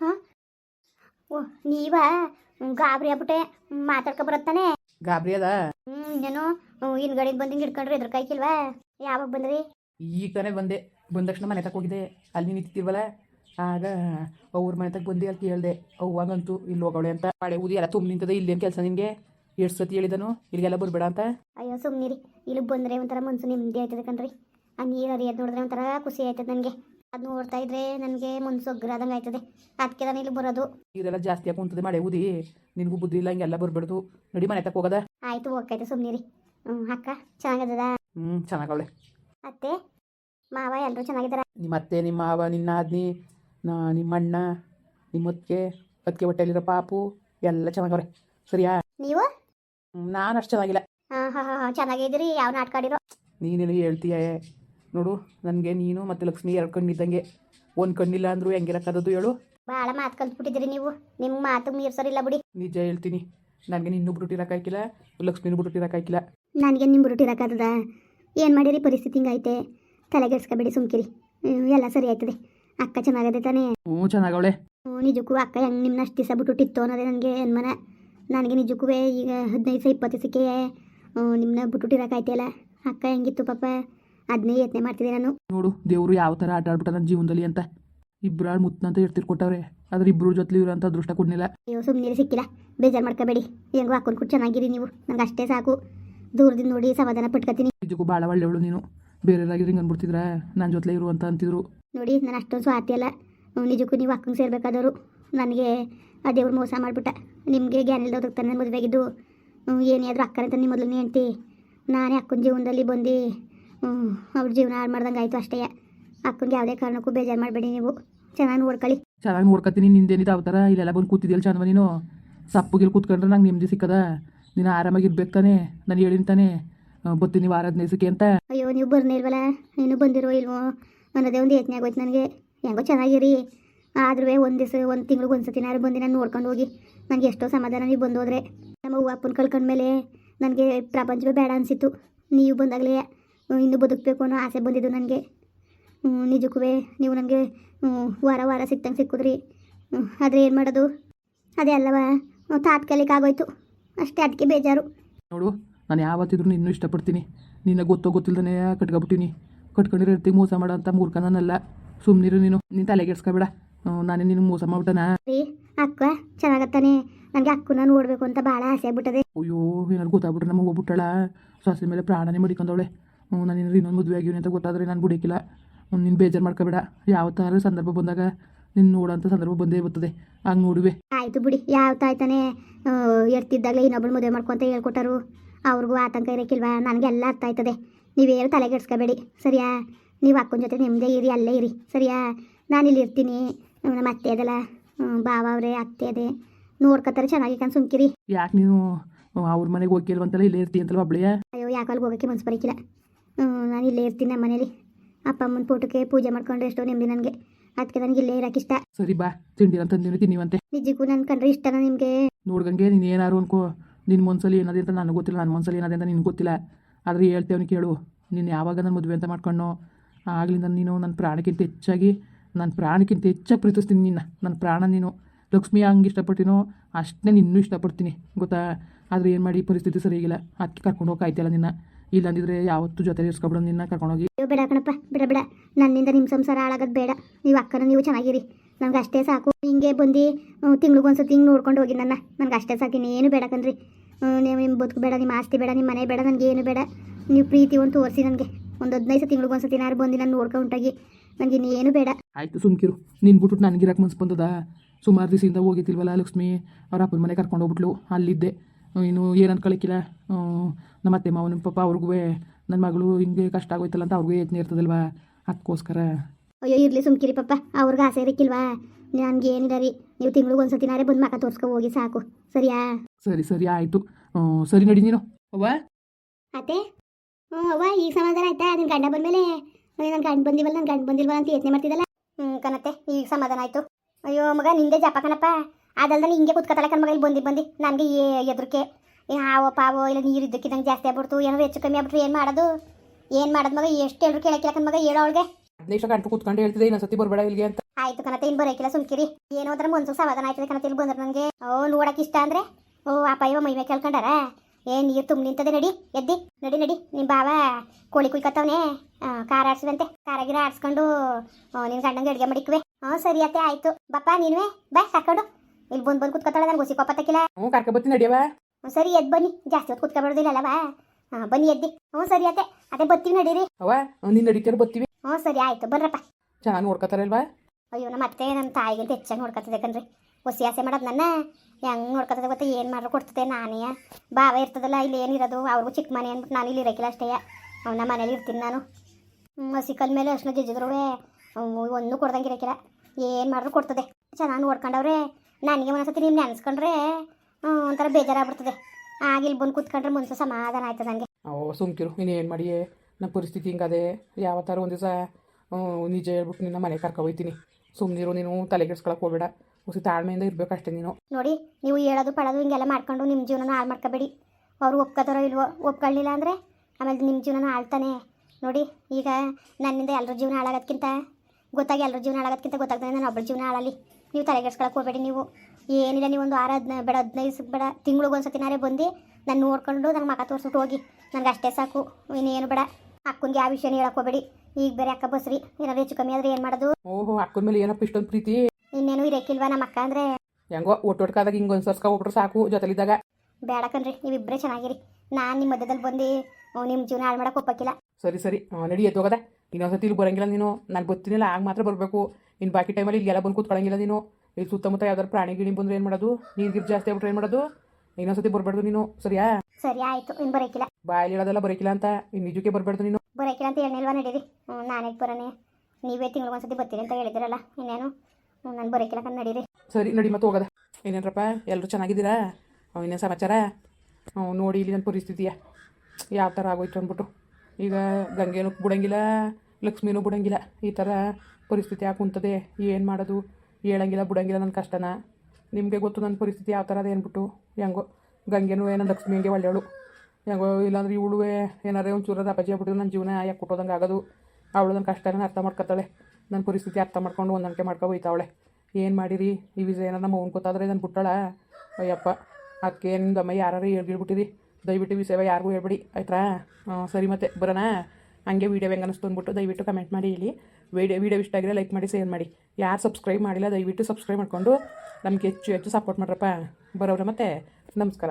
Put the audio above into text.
ಹಾಂ? ಓ ನೀವ ಹ್ಮ್, ಗಾಬರಿ ಆಗ್ಬಿಟ್ಟೆ. ಮಾತಾಡ್ಕೊ ಬರತ್ತಾನೆ. ಗಾಬರಿ ಅದ? ಹ್ಞೂ ಇನ್ನೇನು ಹಿಂದ್ಗಡೆಗೆ ಬಂದು ಹಿಂಗೆ ಹಿಡ್ಕೊಂಡ್ರೆ ಇದ್ರ ಕಾಯ್ಕಿಲ್ವಾ ಯಾವಾಗ ಬಂದ್ರಿ? ಈಗ ತಾನೇ ಬಂದೆ. ಬಂದ ತಕ್ಷಣ ಮನೆ ತಕ್ಕ ಹೋಗಿದ್ದೆ. ಅಲ್ಲಿ ನಿಂತಿರ್ವಲ್ಲ ಆಗ ಅವ್ರ ಮನೆ ತಕ್ಕ ಬಂದು ಅಲ್ಲಿ ಕೇಳಿದೆ. ಅವ್ವಾಗಂತೂ ಇಲ್ಲಿ ಹೋಗವಳೆ ಅಂತ. ಮಳೆ ಊದಿ ಎಲ್ಲ ತುಂಬ ನಿಂತದೆ. ಇಲ್ಲೇನು ಕೆಲಸ ನಿನಗೆ? ಎಷ್ಟು ಸತಿ ಹೇಳಿದನು? ಇಲ್ಲಿಗೆಲ್ಲ ಬರ್ಬೇಡ ಅಂತ. ಅಯ್ಯೋ ಸುಮ್ಮನಿರಿ ಇಲ್ಲಿ ಬಂದರೆ ಒಂಥರ ಮನ್ಸು ನೆಮ್ಮದಿ ಆಯ್ತದೆ ಕಣ್ರಿ. ಆ ನೀರು ಹರಿಯೋದು ನೋಡಿದ್ರೆ ಒಂಥರ ಖುಷಿ ಆಯ್ತದೆ ನನಗೆ. ಅದು ನೋಡ್ತಾ ಇದ್ರೆ ನನಗೆ ಮನ್ಸು ಒಗ್ಗರಾದಂಗೆ ಆಯ್ತದೆ. ಅದಕ್ಕೆ ನಾನು ಇಲ್ಲಿ ಬರೋದು. ಇದೆಲ್ಲ ಜಾಸ್ತಿ ಆಗಿ ಕುಂತದೆ ಮಳೆ ಊದಿ ನಿನಗೂ ಬುದ್ಧಿ ಇಲ್ಲ ಹಿಂಗೆಲ್ಲ ಬರ್ಬಿಡ್ದು. ನಡಿ ಮನೆ ತಕ್ಕ ಹೋಗದ? ಆಯ್ತು ಹೋಗ್ತೈತೆ ಸುಮ್ಮನಿರಿ ಹ್ಞೂ ಅಕ್ಕ ಚೆನ್ನಾಗದ ಹ್ಞೂ ಚೆನ್ನಾಗವಳೆ. ಅತ್ತೆ ಮಾವ ಎಲ್ಲರೂ ಚೆನ್ನಾಗಿದ್ದಾರೆ? ನಿಮ್ಮ ಅತ್ತೆ ನಿಮ್ಮ ಮಾವ ನಿನ್ನ ಆದ್ನಿ ನಿಮ್ಮ ಅಣ್ಣ ನಿಮ್ಮ ಮುತ್ತಿಗೆ ಅದಕ್ಕೆ ಹೊಟ್ಟೆಲಿರೋ ಪಾಪು ಎಲ್ಲ ಚೆನ್ನಾಗವ್ರೆ. ಸರಿಯಾ? ನೀವು? ನಾನು ಅಷ್ಟು ಚೆನ್ನಾಗಿಲ್ಲ. ಹಾಂ ಹಾಂ ಹಾಂ ಚೆನ್ನಾಗಿದ್ದೀರಿ ಯಾವ ನಾಟಕ ಆಡಿರೋ? ನೀನೇನು ಹೇಳ್ತೀಯ? ನೋಡು ನನಗೆ ನೀನು ಮತ್ತು ಲಕ್ಷ್ಮಿ ಎರಡು ಕಣ್ಣಿದ್ದಂಗೆ. ಒಂದು ಕಣ್ಣಿಲ್ಲ ಅಂದರೂ ಹೆಂಗಿರಕ್ಕದದು ಹೇಳು. ಭಾಳ ಮಾತು ಕಲ್ತ್ಬಿಟ್ಟಿದ್ರಿ ನೀವು. ನಿಮ್ಮ ಮಾತು ಮೀರ್ಸೋರಿಲ್ಲ ಬಿಡಿ. ನಿಜ ಹೇಳ್ತೀನಿ. ನನಗೆ ನಿನ್ನೂ ಬಿಟ್ಟಿರೋಕ್ಕಾಗಿಲ್ಲ ಲಕ್ಷ್ಮಿನೂ ಬಿಟ್ಟಿರೋಕ್ಕಾಗಿಲ್ಲ ನನಗೆ ನಿಮ್ಮ ಬಿರುಟಿರಕ್ಕಾಗದ ಏನು ಮಾಡಿರಿ? ಪರಿಸ್ಥಿತಿ ಹಿಂಗೈತೆ ತಲೆಗೆಡ್ಸ್ಕೊಬೇಡಿ ಸುಮ್ಕಿರಿ. ಹ್ಮ್, ಎಲ್ಲ ಸರಿ ಆಯ್ತದೆ. ಅಕ್ಕ ಚೆನ್ನಾಗದೆ ತಾನೇ? ಹ್ಞೂ ಚೆನ್ನಾಗವಳೆ. ಹ್ಞೂ ನಿಜಕ್ಕೂ ಅಕ್ಕ ಹೆಂಗೆ ನಿಮ್ಮನ್ನ ಅಷ್ಟು ದಿವಸ ಬಿಟ್ಟುಟ್ಟಿತ್ತು ಅನ್ನೋದೇ ನನಗೆ ಅನುಮಾನ. ನನಗೆ ನಿಜಕ್ಕೂ ಈಗ ಹದಿನೈದು ದಿವಸ ಇಪ್ಪತ್ತು ದಿವಸಕ್ಕೆ ನಿಮ್ಮನ್ನ ಬಿಟ್ಟುಟ್ಟಿರೋಕ್ಕಾಯ್ತಿಲ್ಲ ಅಕ್ಕ ಹೆಂಗಿತ್ತು ಪಾಪ? ಅದನ್ನೇ ಯತ್ನೆ ಮಾಡ್ತಿದ್ದೆ ನಾನು. ನೋಡು ದೇವರು ಯಾವ ಥರ ಆಟ ಆಡ್ಬಿಟ್ಟ ನನ್ನ ಜೀವನದಲ್ಲಿ ಅಂತ. ಇಬ್ಬರಾಳು ಮುತ್ತಂತ ಇರ್ತಿರ್ ಕೊಟ್ಟವ್ರೆ ಆದ್ರೆ ಇಬ್ರು ಜೊತೆ ಇರೋಂಥ ದೃಷ್ಟ ಕೊಡ್ನಿಲ್ಲ ನೀವು ಸುಮ್ಮನೆ ಸಿಕ್ಕಿಲ್ಲ. ಬೇಜಾರು ಮಾಡ್ಕೋಬೇಡಿ. ಹೆಂಗೋ ಹಾಕೊಂಡು ಕೂಡ ಚೆನ್ನಾಗಿರಿ ನೀವು. ನಂಗೆ ಅಷ್ಟೇ ಸಾಕು. ದೂರದಿಂದ ನೋಡಿ ಸಮಾಧಾನ ಪಟ್ಕೋತೀನಿ. ನಿಜಕ್ಕೂ ಭಾಳ ಒಳ್ಳೆವಳು ನೀನು. ಬೇರೆಯವರಾಗಿದ್ರೆ ಹಿಂಗೆ ಅನ್ಬಿಡ್ತಿದ್ರ? ನನ್ನ ಜೊತೆ ಇರು ಅಂತ ಅಂತಿದ್ರು. ನೋಡಿ ನಾನು ಅಷ್ಟೊಂದು ಸ್ವಾರ್ಥಿ ಅಲ್ಲ. ನಿಜಕ್ಕೂ ನೀವು ಅಕ್ಕಂಗೆ ಸೇರ್ಬೇಕಾದವರು. ನನಗೆ ಆ ದೇವ್ರು ಮೋಸ ಮಾಡಿಬಿಟ್ಟ. ನಿಮಗೆ ಜ್ಞಾನ ಇಲ್ಲದ ತಾನೇ ಮದುವೆಗಿದ್ದು. ಏನೇ ಆದರೂ ಅಕ್ಕನಂತ ನಿಮ್ಮ ಮೊದಲನೇ ಹೆಂಡ್ತಿ. ನಾನೇ ಅಕ್ಕನ ಜೀವನದಲ್ಲಿ ಬಂದು. ಅವ್ರ ಜೀವನ ಹಾಳು ಮಾಡ್ದಂಗೆ ಆಯ್ತು ಅಷ್ಟೇ. ಅಕ್ಕನಿಗೆ ಯಾವುದೇ ಕಾರಣಕ್ಕೂ ಬೇಜಾರು ಮಾಡಬೇಡಿ ನೀವು. ಚೆನ್ನಾಗಿ ನೋಡ್ಕೊಳ್ಳಿ. ಚೆನ್ನಾಗಿ ನೋಡ್ಕೊತೀನಿ ನಿಂದೇನಿದೆ ಅವತಾರ ಇಲ್ಲೆಲ್ಲ ಬಂದು ಕೂತಿದ್ಯಲ್ಲ ಚಂದವ ನೀನು? ಸಪ್ಪಗಿಲ್ಲಿ ಕೂತ್ಕೊಂಡ್ರೆ ನಂಗೆ ನೆಮ್ಮದಿ ಸಿಕ್ಕದ? ನೀನು ಆರಾಮಾಗಿ ಇರ್ಬೇಕು ತಾನೇ? ನಾನು ಹೇಳಿನ ತಾನೆ? ಆ, ಬರ್ತೀನಿ ವಾರ ಹದಿನೈದಕ್ಕೆ ಅಂತ. ಅಯ್ಯೋ ನೀವು ಬರ್ನೇ ಇಲ್ವಲ್ಲ ಇನ್ನೂ ಬಂದಿರೋ ಇಲ್ವೋ? ಅನ್ನೋದೇ ಒಂದು ಯೋಚನೆ ಆಗೋಯ್ತು ನನಗೆ. ಹೆಂಗೋ ಚೆನ್ನಾಗಿರಿ. ಆದ್ರೂ ಒಂದು ದಿವಸ ಒಂದು ತಿಂಗ್ಳಿಗೆ ಒಂದು ಸತಿ ನಾನು ಬಂದು ನಾನು ನೋಡ್ಕೊಂಡು ಹೋಗಿ. ನನಗೆ ಎಷ್ಟೋ ಸಮಾಧಾನ ನೀವು ಬಂದು ಹೋದ್ರೆ ನಮ್ಮ ಅವ್ವ ಅಪ್ಪನ ಕಳ್ಕೊಂಡ್ಮೇಲೆ ನನಗೆ ಪ್ರಪಂಚವೇ ಬೇಡ ಅನಿಸಿತ್ತು. ನೀವು ಬಂದಾಗಲೇ ಇನ್ನೂ ಬದುಕಬೇಕು ಅನ್ನೋ ಆಸೆ ಬಂದಿದ್ದು ನನಗೆ. ನಿಜಕ್ಕೂ ನೀವು ನನಗೆ ವಾರ ವಾರ ಸಿಕ್ತಂಗೆ ಸಿಕ್ಕಿದ್ರಿ. ಆದರೆ ಏನು ಮಾಡೋದು? ಅದೇ ಅಲ್ಲವಾ ತಾತ್ಕಾಲಿಕ ಆಗೋಯ್ತು. ಅಷ್ಟೇ ಅದಕ್ಕೆ ಬೇಜಾರು. ನೋಡು ನಾನು ಯಾವತ್ತಿದ್ರು ಇನ್ನೂ ಇಷ್ಟಪಡ್ತೀನಿ. ನಿನ್ನ ಗೊತ್ತೋ ಗೊತ್ತಿಲ್ಲದೇ ಕಟ್ಕೊಬಿಟ್ಟಿನಿ. ಕಟ್ಕೊಂಡಿರೋ ಇರ್ತೀವಿ ಮೋಸ ಮಾಡೋ ಅಂತ ಮೂರ್ಖ ನಾನಲ್ಲ. ಸುಮ್ಮನಿರು ನೀನು. ನೀನು ತಲೆಗೆಡ್ಸ್ಕೊಬೇಡ ನಾನೇ ನಿನ್ನ ಮೋಸ ಮಾಡ್ಬಿಟ್ಟನಾ? ಅಕ್ಕ ಚೆನ್ನಾಗತ್ತಾನೆ. ನನಗೆ ಅಕ್ಕನ ನೋಡಬೇಕು ಅಂತ ಭಾಳ ಆಸೆ ಆಗ್ಬಿಟ್ಟದೆ. ಅಯ್ಯೋ ಏನಾದ್ರು ಗೊತ್ತಾಗ್ಬಿಟ್ರೆ ನಮಗೆ ಹೋಗ್ಬಿಟ್ಟಳ? ಸೊಸೆ ಮೇಲೆ ಪ್ರಾಣನೇ ಮಡಿಕೊಂಡವಳೆ. ನಾನು ಏನಾದ್ರು ಇನ್ನೊಂದು ಮದುವೆ ಆಗಿವ್ನಿ ಅಂತ ಗೊತ್ತಾದ್ರೆ ನಾನು ಬಿಡೋಕ್ಕಿಲ್ಲ ನೀನು ಬೇಜಾರು ಮಾಡ್ಕೋಬೇಡ. ಯಾವ ಥರ ಸಂದರ್ಭ ಬಂದಾಗ ನಿನ್ನ ನೋಡೋಂಥ ಸಂದರ್ಭ ಬಂದೇ ಬರ್ತದೆ. ಹಂಗೆ ನೋಡುವೆ. ಆಯಿತು ಬಿಡಿ. ಯಾವ ತಾಯ್ತಾನೆ ಎರ್ತಿದ್ದಾಗಲೇ ಇನ್ನೊಬ್ಬಳು ಮದುವೆ ಮಾಡ್ಕೊಂತ ಹೇಳ್ಕೊಟ್ಟರು. ಅವ್ರಿಗೂ ಆತಂಕ ನನಗೆ ನನಗೆಲ್ಲ ಅರ್ಥ ಆಯ್ತದೆ. ನೀವೇನು ತಲೆಗೆಡ್ಸ್ಕೋಬೇಡಿ ಸರಿಯಾ? ನೀವು ಅಕ್ಕನ ಜೊತೆ ನಿಮ್ಮದೇ ಇರಿ ಅಲ್ಲೇ ಇರಿ. ಸರಿಯಾ? ನಾನು ಇಲ್ಲಿ ಇರ್ತೀನಿ. ನಮ್ಮ ಅತ್ತೆ ಅದಲ್ಲ. ಬಾವ ಅವರೇ ಅತ್ತೆ ಅದೇ. ನೋಡ್ಕೊತಾರೆ ಚೆನ್ನಾಗಿ ಕಣ್ ಸುಮ್ಕಿರಿ. ಯಾಕೆ ನೀವು ಅವ್ರ ಮನೆಗೆ ಹೋಗಿಲ್ವಂತಲ್ಲ ಇಲ್ಲೇ ಇರ್ತೀನಿ ಅಂತಲ್ಲ ಒಬ್ಳೆಯ ಅಯ್ಯೋ ಯಾಕೆ ಅಲ್ಲಿ ಹೋಗೋಕ್ಕೆ ಮನ್ಸು ಬರೋಕ್ಕಿಲ್ಲ ನಾನು ಇಲ್ಲೇ ಇರ್ತೀನಿ ನಮ್ಮ ಮನೇಲಿ. ಅಪ್ಪ ಅಮ್ಮನ ಫೋಟೋಕ್ಕೆ ಪೂಜೆ ಮಾಡ್ಕೊಂಡ್ರೆ ಎಷ್ಟೋ ನೆಮ್ಮದಿ ನನಗೆ. ಅದಕ್ಕೆ ನನಗೆ ಇಲ್ಲೇ ಇರೋಕೆ ಇಷ್ಟ. ಸರಿ ಬಾ ತಿಂಡಿ ಅಂತಂದಿನಿ ತಿನ್ನಿವಂತೆ ನಿಜಕ್ಕೂ ನನ್ನ ಕಂಡ್ರೆ ಇಷ್ಟನಾ ನಿಮಗೆ? ನೋಡ್ಗಂಗೆ ನೀನು ಏನಾರು ಅನ್ಕೋ. ನಿನ್ನ ಮನ್ಸಲ್ಲಿ ಏನದೆ ಅಂತ ನನಗೆ ಗೊತ್ತಿಲ್ಲ ನನ್ನ ಮನ್ಸಲ್ಲಿ ಏನದೆ ಅಂತ ನಿನಗೆ ಗೊತ್ತಿಲ್ಲ. ಆದರೆ ಹೇಳ್ತೇವನು ಕೇಳು. ನೀನು ಯಾವಾಗ ನನ್ನ ಮದುವೆ ಅಂತ ಮಾಡ್ಕೊಂಡು ಆಗ್ಲಿಂದ ನೀನು ನನ್ನ ಪ್ರಾಣಕ್ಕಿಂತ ಹೆಚ್ಚಾಗಿ ನನ್ನ ಪ್ರಾಣಕ್ಕಿಂತ ಹೆಚ್ಚಾಗಿ ಪ್ರೀತಿಸ್ತೀನಿ ನಿನ್ನ. ನನ್ನ ಪ್ರಾಣ ನೀನು. ಲಕ್ಷ್ಮಿ ಹಂಗೆ ಇಷ್ಟಪಡ್ತೀನೋ ಅಷ್ಟನ್ನೇ ನಿನ್ನೂ ಇಷ್ಟಪಡ್ತೀನಿ ಗೊತ್ತಾ? ಆದರೆ ಏನು ಮಾಡಿ ಪರಿಸ್ಥಿತಿ ಸರಿಯಾಗಿಲ್ಲ ಅದಕ್ಕೆ ಕರ್ಕೊಂಡು ಹೋಗಿ ಆಯ್ತಲ್ಲ ನಿನ್ನ. ಇಲ್ಲಂದಿದ್ರೆ ಯಾವತ್ತು ಜೊತೆ ಇರ್ಸ್ಕೊಬಿಡೋದು ನಿನ್ನ ಕರ್ಕೊಂಡೋಗಿ. ಅಯ್ಯೋ ಬೇಡ ಕಣಪ್ಪ ಬಿಡ ಬಿಡ. ನನ್ನಿಂದ ನಿಮ್ಮ ಸಂಸಾರ ಹಾಳಾಗೋದು ಬೇಡ. ನೀವು ಅಕ್ಕನ ನೀವು ಚೆನ್ನಾಗಿರಿ. ನನ್ಗೆ ಅಷ್ಟೇ ಸಾಕು. ಹಿಂಗೆ ಬಂದು ತಿಂಗ್ಳಿಗೊಂದ್ಸತಿ ಹಿಂಗೆ ನೋಡ್ಕೊಂಡು ಹೋಗಿ ನನ್ನ. ನನಗೆ ಅಷ್ಟೇ ಸಾಕು ಇನ್ನೇನು ಬೇಡ ಕಣ್ರಿ. ನೀವು ನಿಮ್ಮ ಬದುಕು ಬೇಡ ನಿಮ್ಮ ಆಸ್ತಿ ಬೇಡ ನಿಮ್ಮ ಮನೆ ಬೇಡ ನನಗೆ ಏನು ಬೇಡ. ನೀವು ಪ್ರೀತಿ ಒಂದು ತೋರಿಸಿ ನನಗೆ. ಒಂದು ಹದಿನೈದು ಸತಿ ತಿಂಗ್ಳಿಗೊಂದ್ಸತಿ ನಾರು ಬಂದು ನಾನು ನೋಡ್ಕೊಂಡಾಗಿ ನನಗೆ ಇನ್ನೇನು ಬೇಡ. ಆಯಿತು ಸುಮ್ಕಿರು. ನೀನು ಬಿಟ್ಬಿಟ್ಟು ನನಗಿರಕ್ಕೆ ಮನ್ಸು ಬಂದದ? ಸುಮಾರು ದಿವಸದಿಂದ ಹೋಗಿತ್ತಿಲ್ವಲ್ಲ ಲಕ್ಷ್ಮಿ? ಅವ್ರ ಅಪ್ಪನ ಮನೆ ಕರ್ಕೊಂಡು ಹೋಗ್ಬಿಟ್ಲು. ಅಲ್ಲಿದ್ದೆ. ಇನ್ನು ಏನು ಅನ್ಕೊಳಕ್ಕಿಲ್ಲ ನಮ್ಮ ಅತ್ತೆ ಮಾವನ ಪಾಪ ಅವ್ರಿಗೂ ನನ್ನ ಮಗಳು ಹಿಂಗೆ ಕಷ್ಟ ಆಗೋಯ್ತಲ್ಲ ಅಂತ ಅವ್ರಿಗೂ ಯೋಚನೆ ಇರ್ತದಲ್ವಾ? ಅದಕ್ಕೋಸ್ಕರ. ಅಯ್ಯೋ ಇರಲಿ ಸುಮ್ಕಿರಿ ಪಪ್ಪ. ಅವ್ರಿಗೆ ಆಸೆ ಇರಕ್ಕಿಲ್ವಾ ನನಗೆ ಏನಿಲ್ಲ ರೀ. ನೀವು ತಿಂಗಳಿಗೆ ಒಂದು ಸತಿನಾರೇ ಬಂದು ಮಕ ತೋರಿಸ್ಕೊ ಹೋಗಿ ಸಾಕು. ಸರಿಯಾ? ಸರಿ ಸರಿ ಆಯಿತು. ಸರಿ ನಡಿ ನೀನು. ಅವ್ವ? ಅತ್ತೆ? ಹ್ಞೂ ಅವ್ವ ಈಗ ಸಮಾಧಾನ ಆಯ್ತಾ? ನಿನ್ನ ಗಂಡ ಬಂದಮೇಲೆ? ನನ್ನ ಗಂಡ ಬಂದಿವಲ್ಲ ನನ್ನ ಗಂಡ ಬಂದಿಲ್ವಲ್ಲ ಅಂತ ಯೋಚನೆ ಮಾಡ್ತಿದ್ದಲ್ಲ ಹ್ಞೂ ಕಣತ್ತೆ ಈಗ ಸಮಾಧಾನ ಆಯಿತು. ಅಯ್ಯೋ ಮಗ ನಿಂದೆ ಜಪ ಕಣಪ್ಪ. ಅದಲ್ದ ಹಿಂಗೆ ಕುತ್ಕತ್ತಲ್ಲ ಕಣ್ಮಗ ಇಲ್ಲಿ ಬಂದು ಬಂದು. ನನಗೆ ಎದ್ರಕ್ಕೆ ಹಾವೋ ಪಾವೋ ಇಲ್ಲ ನೀರು ಇದ್ದಕ್ಕಿದ್ದಂಗೆ ಜಾಸ್ತಿ ಆಗ್ಬಿಡ್ತು. ಏನಾದ್ರು ಹೆಚ್ಚು ಕಮ್ಮಿ ಆಗ್ಬಿಟ್ರು ಏನು ಮಾಡೋದು? ಏನು ಮಾಡೋದು ಮಗ? ಎಷ್ಟು ಹೇಳ್ರು ಕೇಳಕ್ಕಿಲ್ಲ ಕಣ್ಮಗ ಹೇಳೋ ಅವಳಿಗೆ. ಹದಿನೈದು ಗಂಟು ಕೂತ್ಕೊಂಡು ಹೇಳ್ತಿದ್ದೆ ಇನ್ನೊಂದ್ಸತಿ ಬರಬೇಡ ಇಲ್ಲಿಗೆ ಅಂತ. ಆಯ್ತು ಕಣತೆ ಇನ್ನು ಬರೋಕಿಲ್ಲ ಸುಮ್ಕಿರಿ. ಏನೋ ಅದ್ರ ಮನ್ಸು ಸಮಾಧಾನ ಆಯ್ತದೆ ಕಣತೆ ಇಲ್ಲಿ ಬಂದ್ರೆ ನನಗೆ. ಓ ನೋಡಕ್ಕೆ ಇಷ್ಟ ಅಂದ್ರೆ? ಓ ಅಪ್ಪ ಇವ ಮೈಮೆ ಕೇಳ್ಕೊಂಡಾರ ಏ ನೀರು ತುಂಬ ನಿಂತದೆ ನಡಿ ಎದ್ದಿ. ನಡಿ ನಡಿ ನಿಮ್ಮ ಬಾವ ಕೋಳಿ ಕುಯ್ಕತ್ತವನೆ ಕಾರ ಆಡ್ಸಿದಂತೆ. ಖಾರ ಗಿರ ಆಡ್ಸ್ಕೊಂಡು ನಿನ್ನ ಗಂಡಂಗೆ ಅಡುಗೆ ಮಾಡಿಕ್ವೆ. ಹ್ಞೂ ಸರಿ ಅತ್ತೆ ಆಯ್ತು. ಬಪ್ಪ ನೀನುವೆ? ಬಾ ಸಾಕೊಂಡು ಇಲ್ಲಿ ಬಂದು ಬಂದು ಕುತ್ಕೊತಾಳೆ ನನಗೆ ಗೊಸಿ ತಕ್ಕಿಲ್ಲ. ಹ್ಞೂ ಕರ್ಕ ಬತ್ತಿ ನಡಿಯವ ಸರಿ ಎದ್ ಬನ್ನಿ. ಜಾಸ್ತಿ ಹೊತ್ತು ಅಲ್ಲವಾ ಹಾಂ ಬನ್ನಿ ಎದ್ದಿ. ಹ್ಞೂ ಸರಿ ಅತ್ತೆ. ಅದೇ ಬತ್ತಿ ನಡೀರಿ ಅವ ನೀನು ನಡೀತೀರ ಬರ್ತೀವಿ. ಹ್ಞೂ ಸರಿ ಆಯ್ತು. ಬರ್ರಪ್ಪ. ಚೆನ್ನಾಗಿ ನೋಡ್ಕೊತಾರಲ್ವಾ? ಅಯ್ಯೋ ನಮ್ಮ ಅತ್ತೆ ನಮ್ಮ ತಾಯಿಗಿಂತ ಹೆಚ್ಚಾಗಿ ನೋಡ್ಕೊತದೆ ಕಣ್ರಿ. ಹೊಸಿ ಆಸೆ ಮಾಡೋದು ನನ್ನ. ಹೆಂಗೆ ನೋಡ್ಕೊತದೆ ಗೊತ್ತಾ? ಏನು ಮಾಡ್ರು ಕೊಡ್ತದೆ ನಾನೇ. ಬಾವ ಇರ್ತದಲ್ಲ ಇಲ್ಲಿ ಏನಿರೋದು ಅವ್ರಿಗೂ ಚಿಕ್ಕ ಮನೆ ಅಂದ್ಬಿಟ್ಟು ನಾನು ಇಲ್ಲಿ ಇರೋಕ್ಕಿಲ್ಲ ಅಷ್ಟೇ. ಅವನ ಮನೇಲಿ ಇರ್ತೀನಿ ನಾನು. ಮಸಿಕಲ್ ಹಸಿ ಕಲ್ ಮೇಲೆ ಅಷ್ಟು ಜಜ್ಜಿದ್ರು ಒಂದು ಕೊಡ್ದಂಗೆ ಇರೋಕ್ಕಿಲ್ಲ ಏನು ಮಾಡ್ರು ಕೊಡ್ತದೆ. ಚೆನ್ನಾಗಿ ನೋಡ್ಕೊಂಡವ್ರೆ. ನನಗೆ ಒಂದ್ಸತಿ ನೀವು ನೆನೆಸ್ಕೊಂಡ್ರೆ ಒಂಥರ ಬೇಜಾರಾಗ್ಬಿಡ್ತದೆ. ಆಗ ಇಲ್ಲಿ ಬಂದು ಕೂತ್ಕೊಂಡ್ರೆ ಮುಂದೆ ಸಮಾಧಾನ ಆಯ್ತದೆ ನನಗೆ ಓ ಸುಮ್ಕಿರು ನೀನು ಏನು ಮಾಡಿ ನಮ್ಮ ಪರಿಸ್ಥಿತಿ ಹಿಂಗದೆ. ಯಾವ ಥರ ಒಂದು ದಿವಸ ನಿಜ ಹೇಳ್ಬಿಟ್ಟು ನಿನ್ನ ಮನೆ ಕರ್ಕೊ ಹೋಗ್ತೀನಿ ಸುಮ್ಮನಿರು ನೀನು ತಲೆಗೆಡ್ಸ್ಕೊಳಕ್ಕೆ ಹೋಗ್ಬೇಡ. ಉಸಿ ತಾಳ್ಮೆಯಿಂದ ಇರಬೇಕಷ್ಟೇ ನೀನು. ನೋಡಿ ನೀವು ಹೇಳೋದು ಪಡೋದು ಹಿಂಗೆಲ್ಲ ಮಾಡ್ಕೊಂಡು ನಿಮ್ಮ ಜೀವನ ಹಾಳು ಮಾಡ್ಕೋಬೇಡಿ. ಅವರು ಒಪ್ಕೋತಾರೋ ಇಲ್ವೋ ಒಪ್ಕೊಳ್ಳಿಲ್ಲ ಅಂದರೆ ಆಮೇಲೆ ನಿಮ್ಮ ಜೀವನ ಆಳ್ತಾನೆ ನೋಡಿ ಈಗ ನನ್ನಿಂದ ಎಲ್ಲರ ಜೀವನ ಹಾಳಾಗೋದ್ಕಿಂತ ಗೊತ್ತಾಗಿ ಎಲ್ಲರ ಜೀವನ ಹಾಳಾಗೋದ್ಕಿಂತ ಗೊತ್ತಾಗ್ತದೆ ನಾನು ಒಬ್ಬಳ ಜೀವನ ಹಾಳಲ್ಲಿ. ನೀವು ತಲೆಗೆಡ್ಸ್ಕೊಳಕ್ಕೆ ಹೋಗಬೇಡಿ ನೀವು ಏನಿಲ್ಲ ನೀವು ಒಂದು ವಾರ ಹದಿನ ಬೇಡ ಹದಿನೈದು ಬೇಡ ತಿಂಗಳಿಗೆ ಒಂದು ಸತಿನಾರೇ ಬಂದು ನಾನು ನೋಡ್ಕೊಂಡು ನಂಗೆ ಮಗ ತೋರಿಸ್ಬಿಟ್ಟು ಹೋಗಿ. ನನಗೆ ಅಷ್ಟೇ ಸಾಕು ಇನ್ನೇನು ಬೇಡ. ಅಕ್ಕನಿಗೆ ಯಾವ ವಿಷಯನ ಹೋಗಬೇಡಿ. ಈಗ ಬೇರೆ ಅಕ್ಕ ಬಸ್ರಿ ಏನಾದ್ರು ಹೆಚ್ಚು ಕಮ್ಮಿ ಆದರೆ ಏನು ಮಾಡೋದು? ಓಹೋ ಅಕ್ಕನ ಮೇಲೆ ಏನಪ್ಪ ಇಷ್ಟೊಂದು ಪ್ರೀತಿ? ಇನ್ನೇನು ಇರೋಕ್ಕಿಲ್ವಾ ನಮ್ಮ ಅಕ್ಕ ಅಂದರೆ? ಹೆಂಗೋ ಒಟ್ಟೊಟ್ಕಾದಾಗ ಹಿಂಗೆ ಅನ್ಸರ್ಸ್ಕೊ ಹೋಗ್ಬಿಟ್ರೆ ಸಾಕು ಜೊತೆಲಿದ್ದಾಗ. ಬೇಡ ಕಣ್ರಿ ನೀವಿಬ್ಬರೇ ಚೆನ್ನಾಗಿರಿ. ನಾನು ನಿಮ್ಮ ಮಧ್ಯದಲ್ಲಿ ಬಂದು ನಿಮ್ಮ ಜೀವನ ಹಾಳು ಮಾಡೋಕೆ ಒಪ್ಪಕ್ಕಿಲ್ಲ. ಸರಿ ಸರಿ. ನಡಿ ಇನ್ನೊಂದು ಇನ್ನೊಂದ್ಸತಿ ಇಲ್ಲಿ ಬರಂಗಿಲ್ಲ ನೀನು. ನಾನು ಬರ್ತೀನಿಲ್ಲ ಆಗ ಮಾತ್ರ ಬರಬೇಕು. ಇನ್ನು ಬಾಕಿ ಟೈಮಲ್ಲಿ ಎಲ್ಲ ಬಂದು ಕೂತ್ಕೊಳ್ಳಂಗಿಲ್ಲ ನೀನು. ಇಲ್ಲಿ ಸುತ್ತಮುತ್ತ ಯಾವ್ದಾರು ಪ್ರಾಣಿ ಗಿಣಿ ಬಂದ್ರೆ ಏನು ಮಾಡೋದು? ನೀರು ಗಿರ್ ಜಾಸ್ತಿ ಆಗ್ಬಿಟ್ರೆ ಏನು ಮಾಡೋದು? ಇನ್ನೊಂದ್ಸತಿ ಬರಬಾರ್ದು ನೀನು. ಸರಿಯಾ? ಸರಿ ಆಯ್ತು. ಇನ್ನು ಬರೋಕಿಲ್ಲ. ಬಾಯಲ್ಲಿ ಹೇಳೋದೆಲ್ಲ ಬರೋಕಿಲ್ಲ ಅಂತ. ಇನ್ನು ನಿಜಕ್ಕೆ ಬರಬಾರ್ದು ನೀನು. ಬರೋಕಿಲ್ಲ ಅಂತ ಹೇಳಿಲ್ವಾ ನಡೀರಿ. ನಾನು ಬರೋನೆ ನೀವೇ ತಿಂಗಳು ಒಂದ್ಸತಿ ಬರ್ತೀರಿ ಅಂತ ಹೇಳಿದಿರಲ್ಲ ಇನ್ನೇನು? ನಾನು ಬರೋಕಿಲ್ಲ ಕಣ್ ನಡೀರಿ. ಸರಿ ನಡಿ ಮತ್ತೆ ಹೋಗೋದ. ಏನೇನಪ್ಪ ಎಲ್ಲರೂ ಚೆನ್ನಾಗಿದ್ದೀರಾ? ಅವ ಇನ್ನೇನು ಸಮಾಚಾರ? ನೋಡಿ ಇಲ್ಲಿ ನನ್ನ ಪರಿಸ್ಥಿತಿಯ. ಯಾವ ಥರ ಆಗೋಯ್ತು ಅಂದ್ಬಿಟ್ಟು. ಈಗ ಗಂಗೆನೂ ಬಿಡಂಗಿಲ್ಲ, ಲಕ್ಷ್ಮಿನೂ ಬಿಡಂಗಿಲ್ಲ. ಈ ಥರ ಪರಿಸ್ಥಿತಿ ಯಾಕೆ ಕುಂತದೆ? ಏನು ಮಾಡೋದು? ಹೇಳಂಗಿಲ್ಲ, ಬಿಡಂಗಿಲ್ಲ ನನ್ನ ಕಷ್ಟನ. ನಿಮಗೆ ಗೊತ್ತು ನನ್ನ ಪರಿಸ್ಥಿತಿ ಯಾವ ಥರ ಅಂದ್ಬಿಟ್ಟು ಹೆಂಗೋ, ಗಂಗೆನೂ ಏನೋ ಲಕ್ಷ್ಮಿ ಹಂಗೆ ಒಳ್ಳೆಯವಳು. ಹೆಂಗೋ, ಇಲ್ಲಾಂದ್ರೆ ಇವಳು ಏನಾರೇ ಒಂಚೂರು ಅಪಜಿ ಆಗ್ಬಿಟ್ಟಿದ್ರು ನನ್ನ ಜೀವನ ಯಾಕೆ ಕೊಟ್ಟೋದಂಗೆ ಆಗೋದು? ಅವಳು ನನ್ನ ಕಷ್ಟನ ಅರ್ಥ ಮಾಡ್ಕೊತಾಳೆ. ನನ್ನ ಪರಿಸ್ಥಿತಿ ಅರ್ಥ ಮಾಡ್ಕೊಂಡು ಹೊಂದಾಣಿಕೆ ಮಾಡ್ಕೊ ಹೋಯ್ತಾವಳೆ. ಏನು ಮಾಡಿರಿ? ಈ ವಿಷಯ ಏನಾರ ನಮ್ಮ ಅವ್ನು ಗೊತ್ತಾದ್ರೆ ನಾನು ಬಿಟ್ಟಾಳ? ಅಯ್ಯಪ್ಪ ಅದಕ್ಕೆ ನಿಮ್ದಮ್ಮ ಯಾರು ಹೇಳ್ಬಿಟ್ಟಿರಿ. ದಯವಿಟ್ಟು ಈ ಸೇವೆ ಯಾರಿಗೂ ಹೇಳ್ಬಿಡಿ. ಆಯ್ತಾ ಸರಿ ಮತ್ತೆ ಬರೋಣ. ಹಂಗೆ ವೀಡಿಯೋ ಹೆಂಗೆ ಅನ್ನಿಸ್ತು ಅಂದ್ಬಿಟ್ಟು ದಯವಿಟ್ಟು ಕಮೆಂಟ್ ಮಾಡಿ ಇಲ್ಲಿ ವೀಡಿಯೋ ವೀಡಿಯೋ ಇಷ್ಟ ಆಗಿದ್ರೆ ಲೈಕ್ ಮಾಡಿ ಶೇರ್ ಮಾಡಿ. ಯಾರು ಸಬ್ಸ್ಕ್ರೈಬ್ ಮಾಡಿಲ್ಲ, ದಯವಿಟ್ಟು ಸಬ್ಸ್ಕ್ರೈಬ್ ಮಾಡಿಕೊಂಡು ನಮಗೆ ಹೆಚ್ಚು ಹೆಚ್ಚು ಸಪೋರ್ಟ್ ಮಾಡ್ರಪ್ಪ. ಬರೋವ್ರೆ ಮತ್ತೆ, ನಮಸ್ಕಾರ.